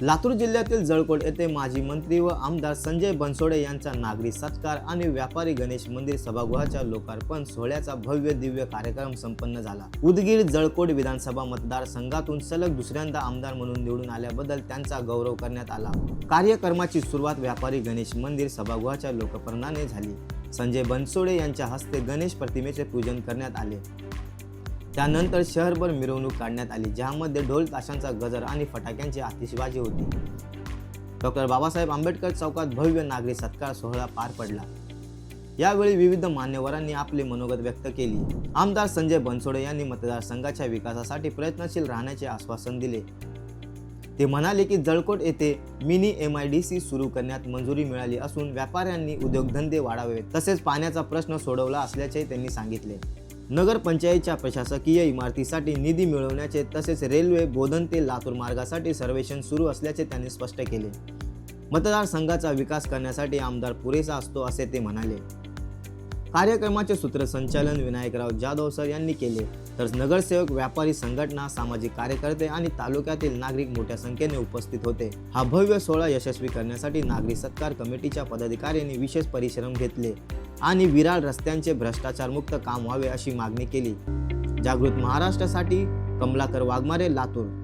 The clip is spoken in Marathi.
लातूर जिल्ह्यातील जळकोट येथे माजी मंत्री व आमदार संजय बनसोडे यांचा नागरी सत्कार आणि व्यापारी गणेश मंदिर सभागृहाच्या लोकार्पण सोहळ्याचा भव्य दिव्य कार्यक्रम संपन्न झाला. उदगीर जळकोट विधानसभा मतदारसंघातून सलग दुसऱ्यांदा आमदार म्हणून निवडून आल्याबद्दल त्यांचा गौरव करण्यात आला. कार्यक्रमाची सुरुवात व्यापारी गणेश मंदिर सभागृहाच्या लोकपर्णाने झाली. संजय बनसोडे यांच्या हस्ते गणेश प्रतिमेचे पूजन करण्यात आले. त्यानंतर शहरभर मिरवणूक काढण्यात आली ज्यामध्ये ढोल ताशांचा गजर आणि फटाक्यांची आतिषबाजी होती. डॉक्टर बाबासाहेब आंबेडकर चौकात भव्य नागरी सत्कार सोहळा पार पडला. यावेळी विविध मान्यवरांनी आपले मनोगत व्यक्त केली. आमदार संजय बनसोडे यांनी मतदारसंघाच्या विकासासाठी प्रयत्नशील राहण्याचे आश्वासन दिले. ते म्हणाले की जळकोट येथे mini M I D C सुरू करण्यात मंजुरी मिळाली असून व्यापाऱ्यांनी उद्योगधंदे वाढावे तसेच पाण्याचा प्रश्न सोडवला असल्याचे त्यांनी सांगितले. नगरपंचायतच्या प्रशासकीय इमारतीसाठी निधी मिळवण्याचे तसेच रेल्वे बोधन ते लातूर मार्गासाठी सर्वेक्षण सुरू असल्याचे त्यांनी स्पष्ट केले. मतदारसंघाचा विकास करण्यासाठी आमदार पुरेसा असतो असे ते म्हणाले. कार्यक्रमाचे सूत्रसंचालन विनायकराव जाधव सर यांनी केले. तर नगरसेवक व्यापारी संघटना सामाजिक कार्यकर्ते आणि तालुक्यातील नागरिक मोठ्या संख्येने उपस्थित होते. हा भव्य सोहळा यशस्वी करण्यासाठी नागरी सत्कार कमिटीच्या पदाधिकाऱ्यांनी विशेष परिश्रम घेतले आणि विराळ रस्त्यांचे भ्रष्टाचारमुक्त काम व्हावे अशी मागणी केली. जागृत महाराष्ट्रासाठी कमलाकर वाघमारे लातूर.